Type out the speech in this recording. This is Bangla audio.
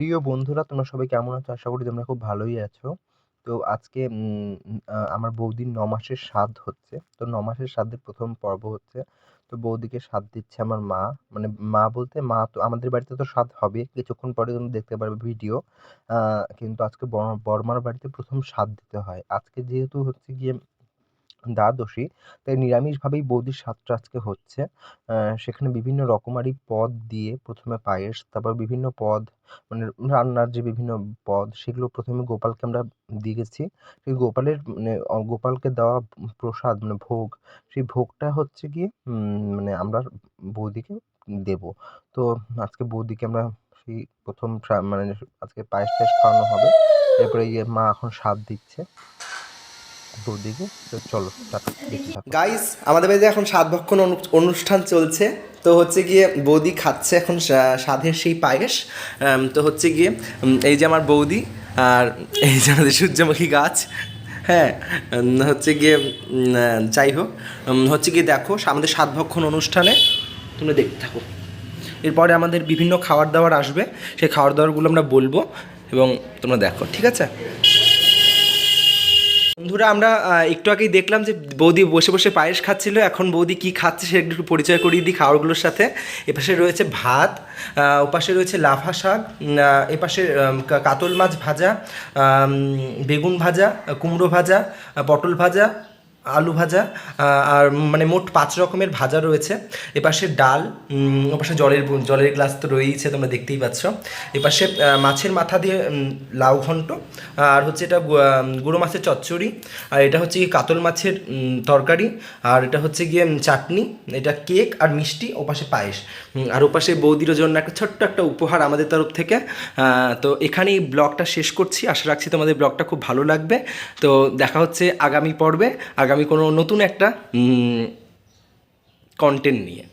প্রিয় বন্ধুরা, তোমরা সবাই কেমন আছো? আশা করি তোমরা খুব ভালোই আছো। তো আজকে আমার বৌদির ন মাসের শ্রাদ্ধ হচ্ছে। তো ন মাসের শ্রাদ্ধের ১ম পর্ব হচ্ছে। তো বৌদিকে শ্রাদ্ধ দিচ্ছে আমার মা। মানে মা বলতে, মা তো আমাদের বাড়িতে তো শ্রাদ্ধ হবে। কিছুক্ষণ পরে তুমি দেখতে পারবে ভিডিও। কিন্তু আজকে ব বড়মার বাড়িতে ১ম শ্রাদ্ধ দিতে হয়। আজকে যেহেতু হচ্ছে গিয়ে দ্বাদশী, তাই নিরামিষভাবেই বৌদির শ্রাদ্ধটা আজকে হচ্ছে। সেখানে বিভিন্ন রকমারি পদ দিয়ে প্রথমে পায়েস, তারপর বিভিন্ন পদ মানে রান্নার যে বিভিন্ন পদ সেগুলো প্রথমে গোপালকে আমরা দিয়েছি। সেই গোপালের মানে গোপালকে দেওয়া প্রসাদ মানে ভোগ, সেই ভোগটা হচ্ছে গিয়ে মানে আমরা বৌদিকে দেবো। তো আজকে বৌদিকে আমরা সেই প্রথম মানে আজকে পায়েস-টায়েস খাওয়ানো হবে। এরপরে গিয়ে মা এখন শ্রাদ্ধ দিচ্ছে চলো গাইস আমাদের বাড়িতে এখন সাত ভক্ষণ অনু- অনুষ্ঠান চলছে। তো হচ্ছে গিয়ে বৌদি খাচ্ছে এখন সাধের সেই পায়েস। তো হচ্ছে গিয়ে এই যে আমার বৌদি আর এই যে আমাদের সূর্যমুখী গাছ হ্যাঁ হচ্ছে গিয়ে যাই হোক হচ্ছে গিয়ে দেখো আমাদের সাত ভক্ষণ অনুষ্ঠানে তোমরা দেখতে থাকো। এরপরে আমাদের বিভিন্ন খাবার দাবার আসবে। সেই খাবার দাবারগুলো আমরা বলব এবং তোমরা দেখো, ঠিক আছে? বন্ধুরা, আমরা একটু আগেই দেখলাম যে বৌদি বসে বসে পায়েস খাচ্ছিল। এখন বৌদি কি খাচ্ছে সে একটু পরিচয় করিয়ে দিই খাওয়ারগুলোর সাথে। এপাশে রয়েছে ভাত ওপাশে রয়েছে লাফা শাক এপাশে কাতল মাছ ভাজা বেগুন ভাজা, কুমড়ো ভাজা পটল ভাজা আলু ভাজা আর মানে মোট পাঁচ রকমের ভাজা রয়েছে। এপাশে ডাল ওপাশে জলের জলের গ্লাস তো রয়েইছে, তোমরা দেখতেই পাচ্ছ। এপাশে মাছের মাথা দিয়ে লাউ ঘন্ট, আর হচ্ছে এটা গুঁড়ো মাছের চচ্চড়ি, আর এটা হচ্ছে গিয়ে কাতল মাছের তরকারি, আর এটা হচ্ছে গিয়ে চাটনি, এটা কেক আর মিষ্টি, ওপাশে পায়েস। আর ওপাশে বৌদির জন্য একটা ছোট্ট একটা উপহার আমাদের তরফ থেকে। তো এখানেই ব্লগটা শেষ করছি। আশা রাখছি তোমাদের ব্লগটা খুব ভালো লাগবে। তো দেখা হচ্ছে আগামী পর্বে। আগামী কোনো নতুন একটা কন্টেন্ট নিয়ে।